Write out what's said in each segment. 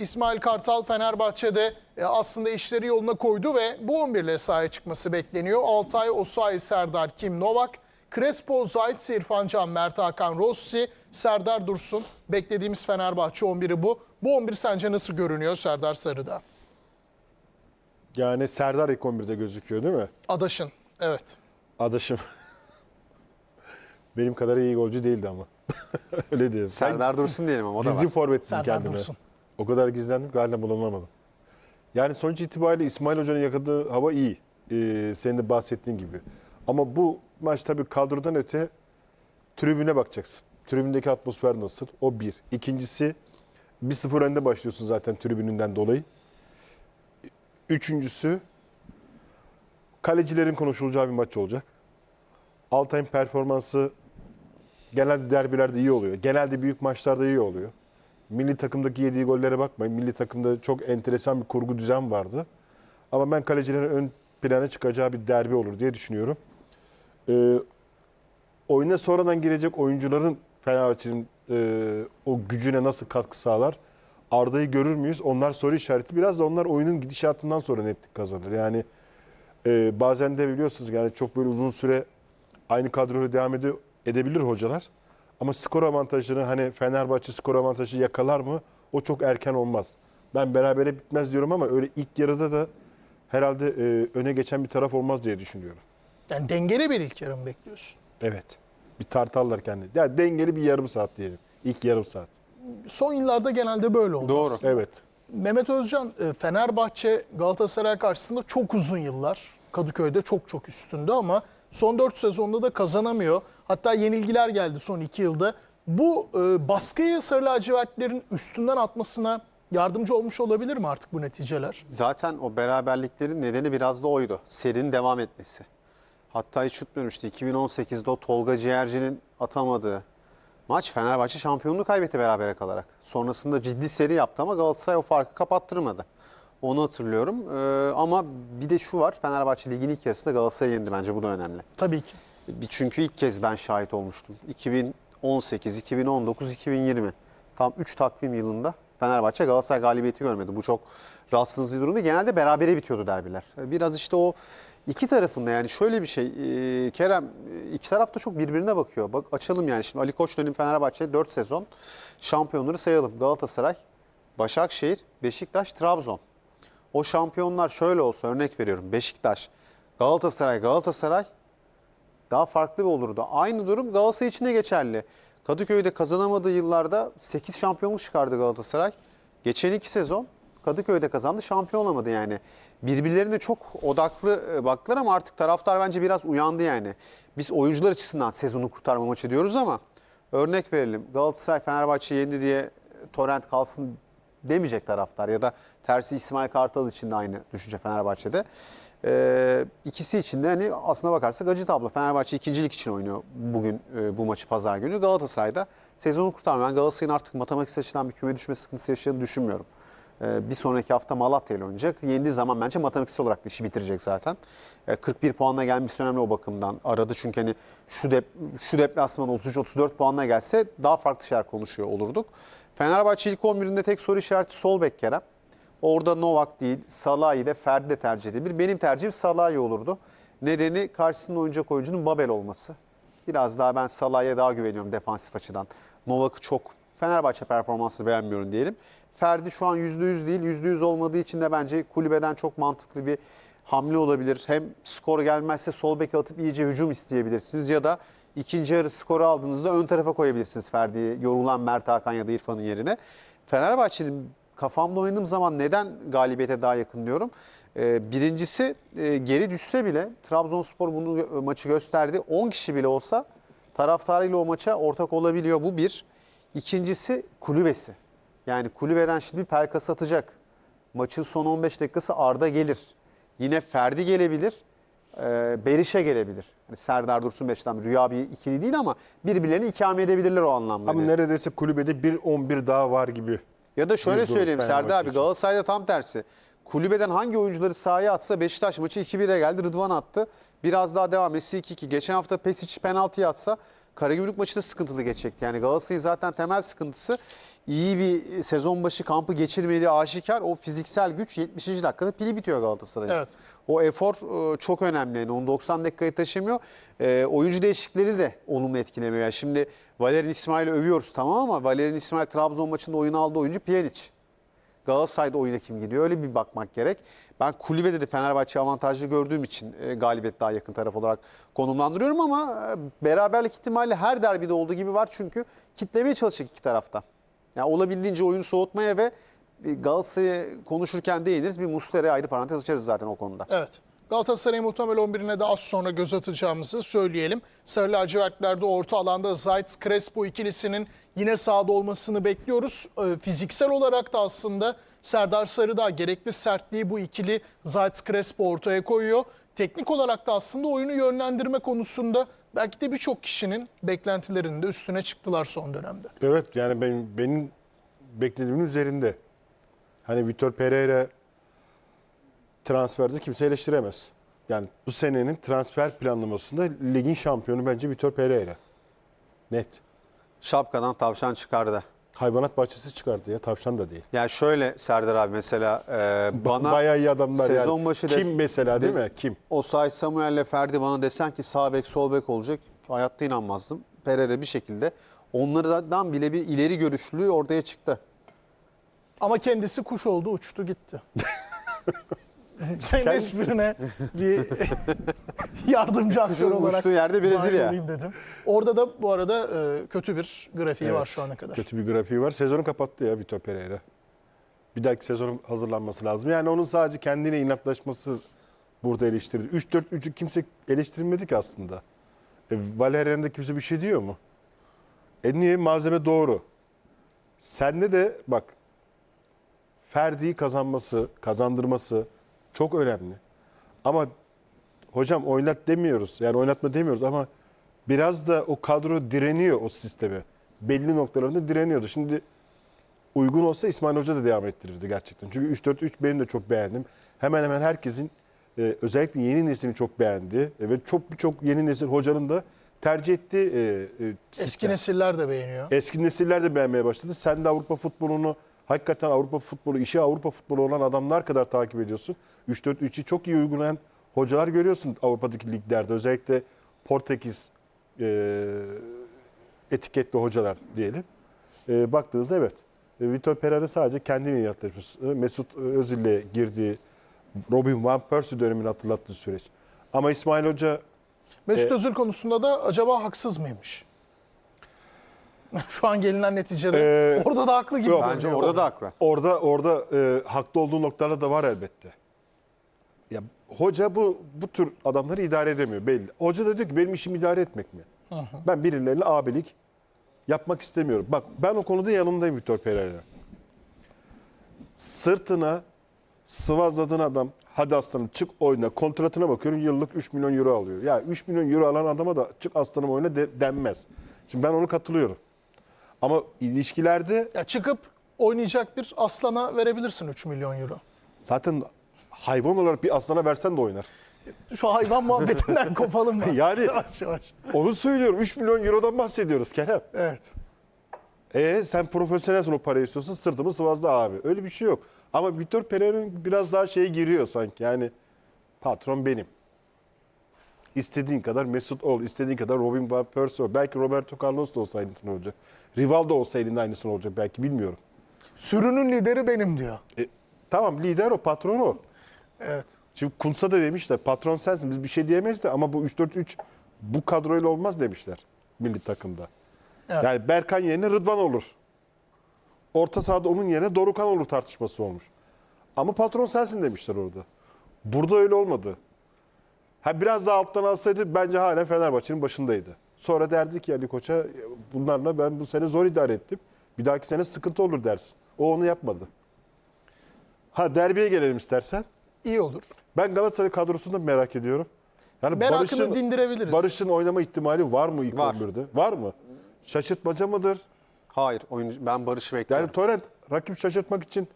İsmail Kartal Fenerbahçe'de e, aslında işleri yoluna koydu ve bu 11 ile sahaya çıkması bekleniyor. Altay, Osayi, Serdar, Kim Novak, Crespo, Zayt, İrfan Can, Mert Hakan, Rossi, Serdar Dursun. Beklediğimiz Fenerbahçe 11'i bu. Bu 11 sence nasıl görünüyor Serdar Sarı'da? Yani Serdar ilk 11'de gözüküyor değil mi? Adaşın, evet. Adaşım. Benim kadar iyi golcü değildi ama. Öyle diyelim. Serdar Dursun diyelim ama o da Gizli var. forvettim Serdar kendime. Dursun. O kadar gizlendim ki hala bulunamadım. Yani sonuç itibariyle İsmail Hoca'nın yakaladığı hava iyi. Ee, senin de bahsettiğin gibi. Ama bu maç tabii kadrodan öte tribüne bakacaksın. Tribündeki atmosfer nasıl? O bir. İkincisi 1-0 önde başlıyorsun zaten tribününden dolayı. Üçüncüsü kalecilerin konuşulacağı bir maç olacak. Altay'ın performansı genelde derbilerde iyi oluyor. Genelde büyük maçlarda iyi oluyor. Milli takımdaki yediği gollere bakmayın. Milli takımda çok enteresan bir kurgu düzen vardı. Ama ben kalecilerin ön plana çıkacağı bir derbi olur diye düşünüyorum. Ee, oyuna sonradan girecek oyuncuların Fenerbahçe'nin e, o gücüne nasıl katkı sağlar? Arda'yı görür müyüz? Onlar soru işareti. Biraz da onlar oyunun gidişatından sonra netlik kazanır. Yani e, bazen de biliyorsunuz yani çok böyle uzun süre aynı kadroyla devam ede- edebilir hocalar. Ama skor avantajını hani Fenerbahçe skor avantajı yakalar mı? O çok erken olmaz. Ben berabere bitmez diyorum ama öyle ilk yarıda da herhalde e, öne geçen bir taraf olmaz diye düşünüyorum. Yani dengeli bir ilk yarım bekliyorsun. Evet. Bir tartarlar kendi. Ya dengeli bir yarım saat diyelim. İlk yarım saat. Son yıllarda genelde böyle oldu Doğru. aslında. Evet. Mehmet Özcan e, Fenerbahçe Galatasaray karşısında çok uzun yıllar Kadıköy'de çok çok üstünde ama son 4 sezonda da kazanamıyor. Hatta yenilgiler geldi son 2 yılda. Bu e, baskıyı Sarı lacivertlerin üstünden atmasına yardımcı olmuş olabilir mi artık bu neticeler? Zaten o beraberliklerin nedeni biraz da oydu. Serinin devam etmesi. Hatta hiç unutmuyorum işte 2018'de o Tolga Ciğerci'nin atamadığı maç Fenerbahçe şampiyonluğu kaybetti berabere kalarak. Sonrasında ciddi seri yaptı ama Galatasaray o farkı kapattırmadı. Onu hatırlıyorum. Ee, ama bir de şu var. Fenerbahçe ligin ilk yarısında Galatasaray'ı yendi bence bu da önemli. Tabii ki. Çünkü ilk kez ben şahit olmuştum. 2018, 2019, 2020. Tam 3 takvim yılında Fenerbahçe Galatasaray galibiyeti görmedi. Bu çok rahatsız bir durumdu. Genelde berabere bitiyordu derbiler. Biraz işte o iki tarafında yani şöyle bir şey. e, Kerem e, iki taraf da çok birbirine bakıyor. Bak açalım yani şimdi Ali Koç dönüm Fenerbahçe 4 sezon şampiyonları sayalım. Galatasaray, Başakşehir, Beşiktaş, Trabzon. O şampiyonlar şöyle olsa örnek veriyorum. Beşiktaş, Galatasaray, Galatasaray daha farklı bir olurdu. Aynı durum Galatasaray için de geçerli. Kadıköy'de kazanamadığı yıllarda 8 şampiyonluk çıkardı Galatasaray. Geçen iki sezon Kadıköy'de kazandı, şampiyon olamadı yani. Birbirlerine çok odaklı e, baktılar ama artık taraftar bence biraz uyandı yani. Biz oyuncular açısından sezonu kurtarma maçı diyoruz ama örnek verelim. Galatasaray Fenerbahçe yendi diye Torrent kalsın demeyecek taraftar ya da tersi İsmail Kartal için de aynı düşünce Fenerbahçe'de. Ee, ikisi için de hani aslına bakarsak acı tablo. Fenerbahçe ikincilik için oynuyor bugün e, bu maçı pazar günü. Galatasaray'da sezonu kurtarmıyor. Ben Galatasaray'ın artık matematiksel açıdan bir küme düşme sıkıntısı yaşadığını düşünmüyorum. Ee, bir sonraki hafta Malatya ile oynayacak. Yendiği zaman bence matematiksel olarak da işi bitirecek zaten. Ee, 41 puanla gelmesi önemli o bakımdan. Aradı çünkü hani şu dep şu deplasman 33-34 puanla gelse daha farklı şeyler konuşuyor olurduk. Fenerbahçe ilk 11'inde tek soru işareti sol bek Kerem. Orada Novak değil, Salah'ı da Ferdi de tercih edebilir. Benim tercihim Salah'ı olurdu. Nedeni karşısında oynayacak oyuncunun Babel olması. Biraz daha ben Salah'a daha güveniyorum defansif açıdan. Novak'ı çok Fenerbahçe performansını beğenmiyorum diyelim. Ferdi şu an %100 değil. %100 olmadığı için de bence kulübeden çok mantıklı bir hamle olabilir. Hem skor gelmezse sol beke atıp iyice hücum isteyebilirsiniz ya da ikinci yarı skoru aldığınızda ön tarafa koyabilirsiniz Ferdi'yi yorulan Mert Hakan ya da İrfan'ın yerine. Fenerbahçe'nin kafamda oynadığım zaman neden galibiyete daha yakın diyorum. Ee, birincisi e, geri düşse bile Trabzonspor bunu gö- maçı gösterdi. 10 kişi bile olsa taraftarıyla o maça ortak olabiliyor. Bu bir. İkincisi kulübesi. Yani kulübeden şimdi bir pelkas atacak. Maçın son 15 dakikası Arda gelir. Yine Ferdi gelebilir. E, Berişe gelebilir. Yani Serdar Dursun Beşiktaş rüya bir ikili değil ama birbirlerini ikame edebilirler o anlamda. Ama Yani. neredeyse kulübede bir 11 daha var gibi. Ya da şöyle Bir durum söyleyeyim Serdar abi. Galatasaray'da tam tersi. Kulübeden hangi oyuncuları sahaya atsa Beşiktaş maçı 2-1'e geldi Rıdvan attı. Biraz daha devam etse 2-2. Geçen hafta Pesic penaltı atsa Karagümrük maçı da sıkıntılı geçecekti. Yani Galatasaray'ın zaten temel sıkıntısı iyi bir sezon başı kampı geçirmediği aşikar. O fiziksel güç 70. dakikada pili bitiyor Galatasaray'ın. Evet. O efor e, çok önemli. Yani onu 90 dakikayı taşımıyor. E, oyuncu değişiklikleri de olumlu etkilemiyor. Yani şimdi Valerian İsmail'i övüyoruz tamam ama Valerian İsmail Trabzon maçında oyunu aldığı oyuncu Pjanic. Galatasaray'da oyuna kim gidiyor öyle bir bakmak gerek. Ben kulübede de Fenerbahçe avantajlı gördüğüm için e, galibiyet daha yakın taraf olarak konumlandırıyorum ama e, beraberlik ihtimali her derbide olduğu gibi var çünkü kitlemeye çalışacak iki tarafta. Yani olabildiğince oyunu soğutmaya ve e, Galatasaray'ı konuşurken değiniriz. Bir Muslera'ya ayrı parantez açarız zaten o konuda. Evet. Galatasaray muhtemel 11'ine de az sonra göz atacağımızı söyleyelim. Sarı lacivertlerde orta alanda Zayt Crespo ikilisinin yine sahada olmasını bekliyoruz. Ee, Fiziksel olarak da aslında Serdar Sarıdağ gerekli sertliği bu ikili Zayt Crespo ortaya koyuyor. Teknik olarak da aslında oyunu yönlendirme konusunda belki de birçok kişinin beklentilerinin de üstüne çıktılar son dönemde. Evet yani benim, benim beklediğimin üzerinde. Hani Vitor Pereira transferde kimse eleştiremez. Yani bu senenin transfer planlamasında ligin şampiyonu bence Vitor Pereira. Net. Şapkadan tavşan çıkardı. Hayvanat bahçesi çıkardı ya tavşan da değil. Yani şöyle Serdar abi mesela e, bana Bayağı iyi adamlar sezon yani. başı Kim des- mesela değil des- mi? Kim? Osay Samuel'le Ferdi bana desen ki sağ bek sol bek olacak hayatta inanmazdım. Pereira bir şekilde onlardan bile bir ileri görüşlülüğü ortaya çıktı. Ama kendisi kuş oldu uçtu gitti. Senin Kendisi- esprine bir yardımcı aktör olarak uçtuğu yerde Brezilya. dedim. Orada da bu arada e, kötü bir grafiği var Evet, şu ana kadar. Kötü bir grafiği var. Sezonu kapattı ya Vitor Pereira. Bir dahaki sezonun hazırlanması lazım. Yani onun sadece kendine inatlaşması burada eleştirildi. 3-4-3'ü kimse eleştirmedi ki aslında. E, Valerian'da kimse bir şey diyor mu? E niye? Malzeme doğru. Sende de bak Ferdi'yi kazanması, kazandırması çok önemli. Ama hocam oynat demiyoruz. Yani oynatma demiyoruz ama biraz da o kadro direniyor o sisteme. Belli noktalarında direniyordu. Şimdi uygun olsa İsmail Hoca da devam ettirirdi gerçekten. Çünkü 3-4-3 benim de çok beğendim. Hemen hemen herkesin e, özellikle yeni neslini çok beğendi. E, ve çok birçok yeni nesil hocanın da tercih ettiği e, e, Eski sistem. nesiller de beğeniyor. Eski nesiller de beğenmeye başladı. Sen de Avrupa futbolunu hakikaten Avrupa futbolu, işi Avrupa futbolu olan adamlar kadar takip ediyorsun. 3-4-3'ü çok iyi uygulayan hocalar görüyorsun Avrupa'daki liglerde. Özellikle Portekiz e, etiketli hocalar diyelim. E, baktığınızda evet. E, Vitor Pereira sadece kendini yatırmış. Mesut Özil'le girdiği Robin Van Persie dönemini hatırlattığı süreç. Ama İsmail Hoca Mesut E- Özil konusunda da acaba haksız mıymış? Şu an gelinen neticede Ee, orada da haklı gibi. yok, Bence görünüyor. orada da haklı. Orada orada e, haklı olduğu noktalar da var elbette. Ya hoca bu bu tür adamları idare edemiyor belli. Hoca da diyor ki benim işim idare etmek mi? Ben birilerine abilik yapmak istemiyorum. Bak ben o konuda yanındayım Vitor Pereira. Sırtına sıvazladığın adam hadi aslanım çık oyna kontratına bakıyorum yıllık 3 milyon euro alıyor. Ya 3 milyon euro alan adama da çık aslanım oyna de- denmez. Şimdi ben onu katılıyorum. Ama ilişkilerde Ya çıkıp oynayacak bir aslana verebilirsin 3 milyon euro. Zaten hayvan olarak bir aslana versen de oynar. Şu hayvan muhabbetinden kopalım mı? Yani- Yavaş yavaş. Onu söylüyorum. 3 milyon eurodan bahsediyoruz Kerem. Evet. E sen profesyonelsin o parayı istiyorsun sırtımı sıvazla abi. Öyle bir şey yok. Ama Vitor Pereira'nın biraz daha şeye giriyor sanki. Yani patron benim. İstediğin kadar Mesut ol, istediğin kadar Robin Van Persie ol. Belki Roberto Carlos da olsa aynısını olacak. Rivaldo olsa elinde aynısını olacak belki bilmiyorum. Sürünün lideri benim diyor. E, tamam lider o, patron o. Evet. Şimdi Kuntz'a da demişler patron sensin biz bir şey diyemeyiz de ama bu 3-4-3 bu kadroyla olmaz demişler milli takımda. Evet. Yani Berkan yerine Rıdvan olur. Orta sahada onun yerine Dorukan olur tartışması olmuş. Ama patron sensin demişler orada. Burada öyle olmadı. Ha biraz daha alttan alsaydı bence hala Fenerbahçe'nin başındaydı. Sonra derdi ki Ali Koç'a bunlarla ben bu sene zor idare ettim. Bir dahaki sene sıkıntı olur dersin. O onu yapmadı. Ha derbiye gelelim istersen. İyi olur. Ben Galatasaray kadrosunu da merak ediyorum. Yani Merakını Barış'ın, dindirebiliriz. Barış'ın oynama ihtimali var mı ilk Var. 11'de? Var mı? Şaşırtmaca mıdır? Hayır, oyuncu, ben Barış'ı bekliyorum. Yani Torrent rakip şaşırtmak için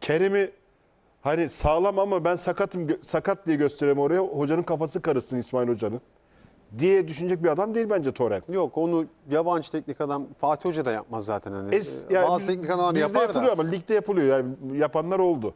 Kerem'i hani sağlam ama ben sakatım sakat diye göstereyim oraya. Hocanın kafası karışsın İsmail Hoca'nın. diye düşünecek bir adam değil bence Torrent. Yok onu yabancı teknik adam Fatih Hoca da yapmaz zaten. Hani. Es, yani Bazı biz- teknik adamlar bizde yapar da. yapılıyor ama ligde yapılıyor. Yani yapanlar oldu.